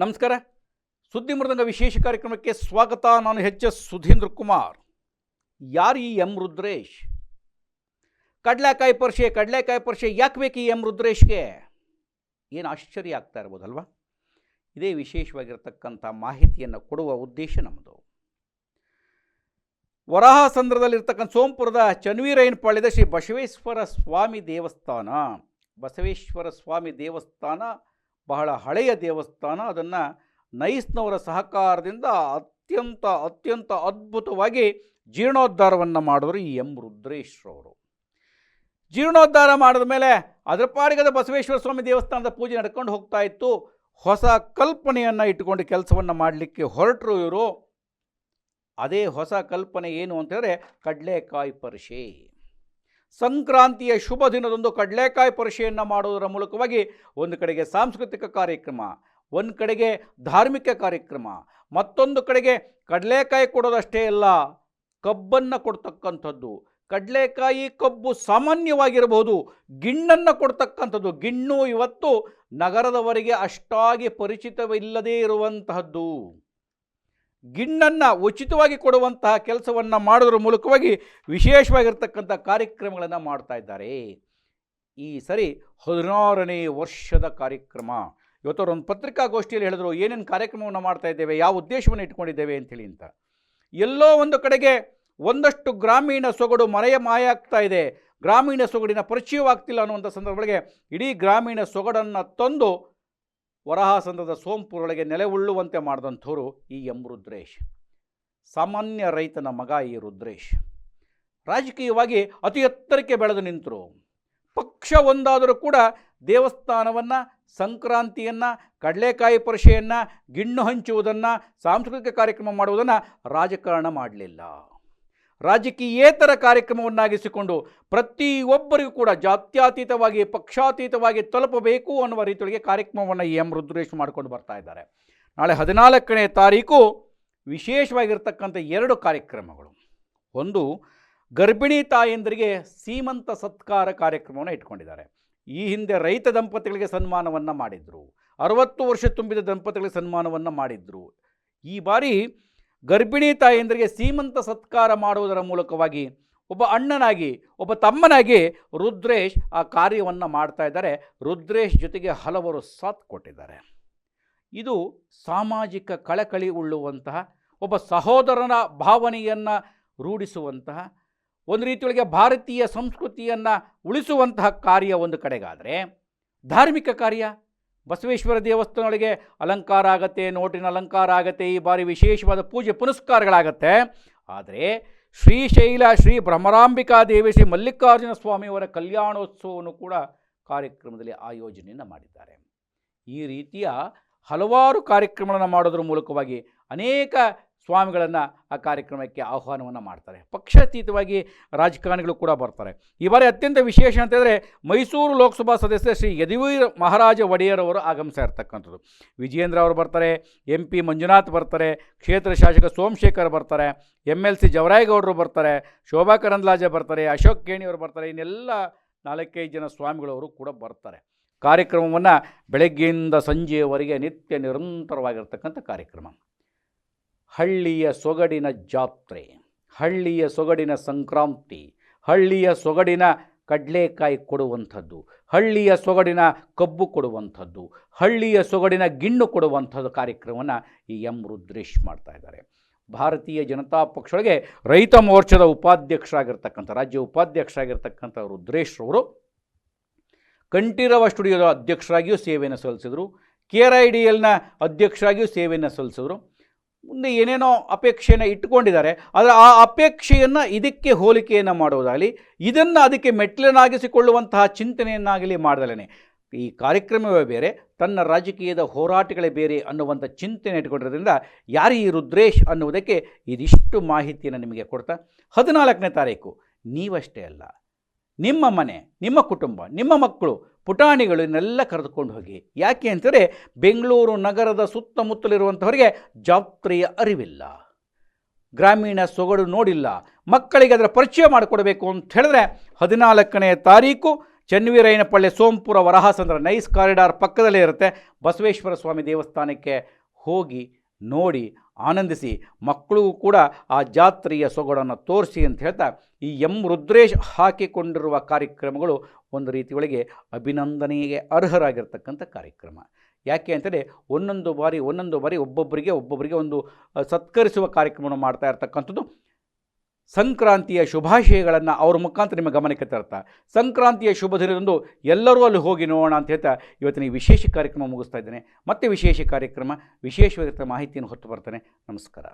ನಮಸ್ಕಾರ. ಸುದ್ದಿ ಮೃದಂಗ ವಿಶೇಷ ಕಾರ್ಯಕ್ರಮಕ್ಕೆ ಸ್ವಾಗತ. ನಾನು ಹೆಚ್ ಎಸ್ ಸುಧೀಂದ್ರ ಕುಮಾರ್. ಯಾರು ಈ ಎಂ ರುದ್ರೇಶ್? ಕಡಲೆಕಾಯಿ ಪರಿಷೆ ಕಡಲೆಕಾಯಿ ಪರಿಷೆ, ಯಾಕೆ ಬೇಕು ಈ ಎಂ ರುದ್ರೇಶ್ಗೆ? ಏನು ಆಶ್ಚರ್ಯ ಆಗ್ತಾ ಇರ್ಬೋದಲ್ವಾ? ಇದೇ ವಿಶೇಷವಾಗಿರ್ತಕ್ಕಂಥ ಮಾಹಿತಿಯನ್ನು ಕೊಡುವ ಉದ್ದೇಶ ನಮ್ಮದು ಸೋಮಪುರದ ಸೋಂಪುರದ ಚನ್ವೀರಯ್ಯನಪಾಳ್ಯದ ಶ್ರೀ ಬಸವೇಶ್ವರ ಸ್ವಾಮಿ ದೇವಸ್ಥಾನ. ಬಸವೇಶ್ವರ ಸ್ವಾಮಿ ದೇವಸ್ಥಾನ ಬಹಳ ಹಳೆಯ ದೇವಸ್ಥಾನ, ಅದನ್ನು ನೈಸ್ನವರ ಸಹಕಾರದಿಂದ ಅತ್ಯಂತ ಅತ್ಯಂತ ಅದ್ಭುತವಾಗಿ ಜೀರ್ಣೋದ್ಧಾರವನ್ನು ಮಾಡಿದ್ರು ಈ ಎಂ ರುದ್ರೇಶ್ರವರು ಜೀರ್ಣೋದ್ಧಾರ ಮಾಡಿದ ಮೇಲೆ ಅದರ ಪಾಡಿಗದ ಬಸವೇಶ್ವರ ಸ್ವಾಮಿ ದೇವಸ್ಥಾನದ ಪೂಜೆ ನಡ್ಕೊಂಡು ಹೋಗ್ತಾ ಇತ್ತು. ಹೊಸ ಕಲ್ಪನೆಯನ್ನು ಇಟ್ಟುಕೊಂಡು ಕೆಲಸವನ್ನು ಮಾಡಲಿಕ್ಕೆ ಹೊರಟರು ಇವರು. ಅದೇ ಹೊಸ ಕಲ್ಪನೆ ಏನು ಅಂತ ಹೇಳಿದ್ರೆ ಕಡಲೆಕಾಯಿ ಪರಿಷೆ. ಸಂಕ್ರಾಂತಿಯ ಶುಭ ದಿನದಂದು ಕಡಲೆಕಾಯಿ ಪರಿಷೆಯನ್ನು ಮಾಡುವುದರ ಮೂಲಕವಾಗಿ ಒಂದು ಕಡೆಗೆ ಸಾಂಸ್ಕೃತಿಕ ಕಾರ್ಯಕ್ರಮ, ಒಂದು ಕಡೆಗೆ ಧಾರ್ಮಿಕ ಕಾರ್ಯಕ್ರಮ, ಮತ್ತೊಂದು ಕಡೆಗೆ ಕಡಲೆಕಾಯಿ ಕೊಡೋದಷ್ಟೇ ಅಲ್ಲ, ಕಬ್ಬನ್ನು ಕೊಡ್ತಕ್ಕಂಥದ್ದು. ಕಡಲೆಕಾಯಿ ಕಬ್ಬು ಸಾಮಾನ್ಯವಾಗಿರಬಹುದು, ಗಿಣ್ಣನ್ನು ಕೊಡ್ತಕ್ಕಂಥದ್ದು. ಗಿಣ್ಣು ಇವತ್ತು ನಗರದವರಿಗೆ ಅಷ್ಟಾಗಿ ಪರಿಚಿತವಿಲ್ಲದೇ ಇರುವಂತಹದ್ದು. ಗಿಣ್ಣನ್ನು ಉಚಿತವಾಗಿ ಕೊಡುವಂತಹ ಕೆಲಸವನ್ನು ಮಾಡೋದ್ರ ಮೂಲಕವಾಗಿ ವಿಶೇಷವಾಗಿರ್ತಕ್ಕಂಥ ಕಾರ್ಯಕ್ರಮಗಳನ್ನು ಮಾಡ್ತಾ ಇದ್ದಾರೆ. ಈ ಸರಿ ಹದಿನಾರನೇ ವರ್ಷದ ಕಾರ್ಯಕ್ರಮ. ಇವತ್ತು ಒಂದು ಪತ್ರಿಕಾಗೋಷ್ಠಿಯಲ್ಲಿ ಹೇಳಿದ್ರು, ಏನೇನು ಕಾರ್ಯಕ್ರಮವನ್ನು ಮಾಡ್ತಾ ಇದ್ದೇವೆ, ಯಾವ ಉದ್ದೇಶವನ್ನು ಇಟ್ಕೊಂಡಿದ್ದೇವೆ ಅಂತೇಳಿ ಅಂತ. ಎಲ್ಲೋ ಒಂದು ಕಡೆಗೆ ಒಂದಷ್ಟು ಗ್ರಾಮೀಣ ಸೊಗಡು ಮರೆಯ ಮಾಯ ಆಗ್ತಾ ಇದೆ. ಗ್ರಾಮೀಣ ಸೊಗಡಿನ ಪರಿಚಯವಾಗ್ತಿಲ್ಲ ಅನ್ನುವಂಥ ಸಂದರ್ಭಗಳಿಗೆ ಇಡೀ ಗ್ರಾಮೀಣ ಸೊಗಡನ್ನು ತಂದು ವರಹಾಸಂದ್ರದ ಸೋಂಪುರೊಳಗೆ ನೆಲೆ ಉಳ್ಳುವಂತೆ ಮಾಡಿದಂಥವ್ರು ಈ ಎಂ ರುದ್ರೇಶ್ ಸಾಮಾನ್ಯ ರೈತನ ಮಗ ಈ ರುದ್ರೇಶ್. ರಾಜಕೀಯವಾಗಿ ಅತಿ ಎತ್ತರಕ್ಕೆ ಬೆಳೆದು ನಿಂತರು. ಪಕ್ಷ ಒಂದಾದರೂ ಕೂಡ ದೇವಸ್ಥಾನವನ್ನು, ಸಂಕ್ರಾಂತಿಯನ್ನು, ಕಡಲೆಕಾಯಿ ಪರಿಷೆಯನ್ನು, ಗಿಣ್ಣು ಹಂಚುವುದನ್ನು, ಸಾಂಸ್ಕೃತಿಕ ಕಾರ್ಯಕ್ರಮ ಮಾಡುವುದನ್ನು ರಾಜಕಾರಣ ಮಾಡಲಿಲ್ಲ. ರಾಜಕೀಯೇತರ ಕಾರ್ಯಕ್ರಮವನ್ನಾಗಿಸಿಕೊಂಡು ಪ್ರತಿಯೊಬ್ಬರಿಗೂ ಕೂಡ ಜಾತ್ಯತೀತವಾಗಿ, ಪಕ್ಷಾತೀತವಾಗಿ ತಲುಪಬೇಕು ಅನ್ನುವ ರೀತಿಯೊಳಗೆ ಕಾರ್ಯಕ್ರಮವನ್ನು ಎಂ ರುದ್ರೇಶ್ ಮಾಡಿಕೊಂಡು ಬರ್ತಾ ಇದ್ದಾರೆ. ನಾಳೆ ಹದಿನಾಲ್ಕನೇ ತಾರೀಕು ವಿಶೇಷವಾಗಿರ್ತಕ್ಕಂಥ ಎರಡು ಕಾರ್ಯಕ್ರಮಗಳು. ಒಂದು, ಗರ್ಭಿಣಿ ತಾಯಂದರಿಗೆ ಸೀಮಂತ ಸತ್ಕಾರ ಕಾರ್ಯಕ್ರಮವನ್ನು ಇಟ್ಕೊಂಡಿದ್ದಾರೆ. ಈ ಹಿಂದೆ ರೈತ ದಂಪತಿಗಳಿಗೆ ಸನ್ಮಾನವನ್ನು ಮಾಡಿದರು. ಅರವತ್ತು ವರ್ಷ ತುಂಬಿದ ದಂಪತಿಗಳಿಗೆ ಸನ್ಮಾನವನ್ನು ಮಾಡಿದರು. ಈ ಬಾರಿ ಗರ್ಭಿಣಿ ತಾಯಂದರಿಗೆ ಸೀಮಂತ ಸತ್ಕಾರ ಮಾಡುವುದರ ಮೂಲಕವಾಗಿ ಒಬ್ಬ ಅಣ್ಣನಾಗಿ, ಒಬ್ಬ ತಮ್ಮನಾಗಿ ರುದ್ರೇಶ್ ಆ ಕಾರ್ಯವನ್ನು ಮಾಡ್ತಾ ಇದ್ದಾರೆ. ರುದ್ರೇಶ್ ಜೊತೆಗೆ ಹಲವರು ಸಾಥ್ ಕೊಟ್ಟಿದ್ದಾರೆ. ಇದು ಸಾಮಾಜಿಕ ಕಳಕಳಿ ಉಳ್ಳುವಂತಹ, ಒಬ್ಬ ಸಹೋದರನ ಭಾವನೆಯನ್ನು ರೂಢಿಸುವಂತಹ, ಒಂದು ರೀತಿಯೊಳಗೆ ಭಾರತೀಯ ಸಂಸ್ಕೃತಿಯನ್ನು ಉಳಿಸುವಂತಹ ಕಾರ್ಯ ಒಂದು ಕಡೆಗಾದರೆ ಧಾರ್ಮಿಕ ಕಾರ್ಯ ಬಸವೇಶ್ವರ ದೇವಸ್ಥಾನಗಳಿಗೆ ಅಲಂಕಾರ ಆಗತ್ತೆ, ನೋಟಿನ ಅಲಂಕಾರ ಆಗತ್ತೆ, ಈ ಬಾರಿ ವಿಶೇಷವಾದ ಪೂಜೆ ಪುನಸ್ಕಾರಗಳಾಗತ್ತೆ. ಆದರೆ ಶ್ರೀಶೈಲ ಶ್ರೀ ಭ್ರಮರಾಂಬಿಕಾ ದೇವಿ, ಶ್ರೀ ಮಲ್ಲಿಕಾರ್ಜುನ ಸ್ವಾಮಿಯವರ ಕಲ್ಯಾಣೋತ್ಸವವನ್ನು ಕೂಡ ಕಾರ್ಯಕ್ರಮದಲ್ಲಿ ಆಯೋಜನೆಯನ್ನು ಮಾಡಿದ್ದಾರೆ. ಈ ರೀತಿಯ ಹಲವಾರು ಕಾರ್ಯಕ್ರಮಗಳನ್ನು ಮಾಡೋದ್ರ ಮೂಲಕವಾಗಿ ಅನೇಕ ಸ್ವಾಮಿಗಳನ್ನು ಆ ಕಾರ್ಯಕ್ರಮಕ್ಕೆ ಆಹ್ವಾನವನ್ನು ಮಾಡ್ತಾರೆ. ಪಕ್ಷಾತೀತವಾಗಿ ರಾಜಕಾರಣಿಗಳು ಕೂಡ ಬರ್ತಾರೆ. ಈ ಬಾರಿ ಅತ್ಯಂತ ವಿಶೇಷ ಅಂತಂದರೆ ಮೈಸೂರು ಲೋಕಸಭಾ ಸದಸ್ಯ ಶ್ರೀ ಯದುವೀರ್ ಮಹಾರಾಜ ಒಡೆಯರ್ ಅವರು ಆಗಮಿಸ್ತಾ ಇರ್ತಕ್ಕಂಥದ್ದು. ವಿಜಯೇಂದ್ರ ಅವರು ಬರ್ತಾರೆ, ಎಂ ಪಿ ಮಂಜುನಾಥ್ ಬರ್ತಾರೆ, ಕ್ಷೇತ್ರ ಶಾಸಕ ಸೋಮಶೇಖರ್ ಬರ್ತಾರೆ ಎಂ ಎಲ್ ಸಿ ಜವರಾಯಗೌಡರು ಬರ್ತಾರೆ, ಶೋಭಾ ಕರಂದ್ಲಾಜ ಬರ್ತಾರೆ, ಅಶೋಕ್ ಕೇಣಿಯವರು ಬರ್ತಾರೆ, ಇನ್ನೆಲ್ಲ ನಾಲ್ಕೈದು ಜನ ಸ್ವಾಮಿಗಳವರು ಕೂಡ ಬರ್ತಾರೆ. ಕಾರ್ಯಕ್ರಮವನ್ನು ಬೆಳಗ್ಗೆಯಿಂದ ಸಂಜೆಯವರೆಗೆ ನಿತ್ಯ ನಿರಂತರವಾಗಿರ್ತಕ್ಕಂಥ ಕಾರ್ಯಕ್ರಮ. ಹಳ್ಳಿಯ ಸೊಗಡಿನ ಜಾತ್ರೆ, ಹಳ್ಳಿಯ ಸೊಗಡಿನ ಸಂಕ್ರಾಂತಿ, ಹಳ್ಳಿಯ ಸೊಗಡಿನ ಕಡಲೆಕಾಯಿ ಕೊಡುವಂಥದ್ದು, ಹಳ್ಳಿಯ ಸೊಗಡಿನ ಕಬ್ಬು ಕೊಡುವಂಥದ್ದು, ಹಳ್ಳಿಯ ಸೊಗಡಿನ ಗಿಣ್ಣು ಕೊಡುವಂಥದ್ದು ಕಾರ್ಯಕ್ರಮವನ್ನು ಈ ಎಂ ರುದ್ರೇಶ್ ಮಾಡ್ತಾ ಇದ್ದಾರೆ. ಭಾರತೀಯ ಜನತಾ ಪಕ್ಷದೊಳಗೆ ರೈತ ಮೋರ್ಚಾದ ಉಪಾಧ್ಯಕ್ಷರಾಗಿರ್ತಕ್ಕಂಥ, ರಾಜ್ಯ ಉಪಾಧ್ಯಕ್ಷರಾಗಿರ್ತಕ್ಕಂಥ ರುದ್ರೇಶ್ ಅವರು ಕಂಠೀರವ ಸ್ಟುಡಿಯೋದ ಅಧ್ಯಕ್ಷರಾಗಿಯೂ ಸೇವೆಯನ್ನು ಸಲ್ಲಿಸಿದರು. ಕೆ ಆರ್ ಐ ಡಿ ಎಲ್ನ ಅಧ್ಯಕ್ಷರಾಗಿಯೂ ಸೇವೆಯನ್ನು ಸಲ್ಲಿಸಿದರು. ಮುಂದೆ ಏನೇನೋ ಅಪೇಕ್ಷೆಯನ್ನು ಇಟ್ಟುಕೊಂಡಿದ್ದಾರೆ, ಆದರೆ ಆ ಅಪೇಕ್ಷೆಯನ್ನು ಇದಕ್ಕೆ ಹೋಲಿಕೆಯನ್ನು ಮಾಡುವುದಾಗಲಿ ಇದನ್ನು ಅದಕ್ಕೆ ಮೆಟ್ಟಿಲನ್ನಾಗಿಸಿಕೊಳ್ಳುವಂತಹ ಚಿಂತನೆಯನ್ನಾಗಲಿ ಮಾಡದಲೇ ಈ ಕಾರ್ಯಕ್ರಮವೇ ಬೇರೆ, ತನ್ನ ರಾಜಕೀಯದ ಹೋರಾಟಗಳೇ ಬೇರೆ ಅನ್ನುವಂಥ ಚಿಂತನೆ ಇಟ್ಕೊಂಡಿರೋದ್ರಿಂದ ಯಾರು ಈ ರುದ್ರೇಶ್ ಅನ್ನುವುದಕ್ಕೆ ಇದಿಷ್ಟು ಮಾಹಿತಿಯನ್ನು ನಿಮಗೆ ಕೊಡ್ತಾ, ಹದಿನಾಲ್ಕನೇ ತಾರೀಕು, ನೀವಷ್ಟೇ ಅಲ್ಲ. ನಿಮ್ಮ ಮನೆ, ನಿಮ್ಮ ಕುಟುಂಬ, ನಿಮ್ಮ ಮಕ್ಕಳು ಪುಟಾಣಿಗಳು ಇನ್ನೆಲ್ಲ ಕರೆದುಕೊಂಡು ಹೋಗಿ. ಯಾಕೆ ಅಂತಂದರೆ ಬೆಂಗಳೂರು ನಗರದ ಸುತ್ತಮುತ್ತಲಿರುವಂಥವರಿಗೆ ಜಾತ್ರೆಯ ಅರಿವಿಲ್ಲ. ಗ್ರಾಮೀಣ ಸೊಗಡು ನೋಡಿಲ್ಲ. ಮಕ್ಕಳಿಗೆ ಅದರ ಪರಿಚಯ ಮಾಡಿಕೊಡಬೇಕು ಅಂತ ಹೇಳಿದ್ರೆ ಹದಿನಾಲ್ಕನೇ ತಾರೀಕು ಚನ್ನವೀರಯ್ಯನಪಳ್ಳಿ ಸೋಂಪುರ ವರಹಾಸಂದ್ರ ನೈಸ್ ಕಾರಿಡಾರ್ ಪಕ್ಕದಲ್ಲೇ ಇರುತ್ತೆ. ಬಸವೇಶ್ವರ ಸ್ವಾಮಿ ದೇವಸ್ಥಾನಕ್ಕೆ ಹೋಗಿ ನೋಡಿ ಆನಂದಿಸಿ ಮಕ್ಕಳಿಗೂ ಕೂಡ ಆ ಜಾತ್ರೆಯ ಸೊಗಡನ್ನು ತೋರಿಸಿ ಅಂತ ಹೇಳ್ತಾ, ಈ ಎಂ ರುದ್ರೇಶ್ ಹಾಕಿಕೊಂಡಿರುವ ಕಾರ್ಯಕ್ರಮಗಳು ಒಂದು ರೀತಿಯೊಳಗೆ ಅಭಿನಂದನೆಗೆ ಅರ್ಹರಾಗಿರ್ತಕ್ಕಂಥ ಕಾರ್ಯಕ್ರಮ. ಯಾಕೆ ಅಂತೇಳಿ ಒಂದೊಂದು ಬಾರಿ ಒಂದೊಂದು ಬಾರಿ ಒಬ್ಬೊಬ್ಬರಿಗೆ ಒಬ್ಬೊಬ್ಬರಿಗೆ ಒಂದು ಸತ್ಕರಿಸುವ ಕಾರ್ಯಕ್ರಮವನ್ನು ಮಾಡ್ತಾ ಇರ್ತಕ್ಕಂಥದ್ದು ಸಂಕ್ರಾಂತಿಯ ಶುಭಾಶಯಗಳನ್ನು ಅವ್ರ ಮುಖಾಂತರ ನಿಮ್ಮ ಗಮನಕ್ಕೆ ತರ್ತಾ. ಸಂಕ್ರಾಂತಿಯ ಶುಭ ದಿನದಂದು ಎಲ್ಲರೂ ಅಲ್ಲಿ ಹೋಗಿ ನೋಡೋಣ ಅಂತ ಹೇಳ್ತಾ ಇವತ್ತಿನ ಈ ವಿಶೇಷ ಕಾರ್ಯಕ್ರಮ ಮುಗಿಸ್ತಾ ಇದ್ದೇನೆ. ಮತ್ತೆ ವಿಶೇಷ ಕಾರ್ಯಕ್ರಮ ವಿಶೇಷವಾಗಿರ್ತ ಮಾಹಿತಿಯನ್ನು ಹೊತ್ತು ಬರ್ತೇನೆ. ನಮಸ್ಕಾರ.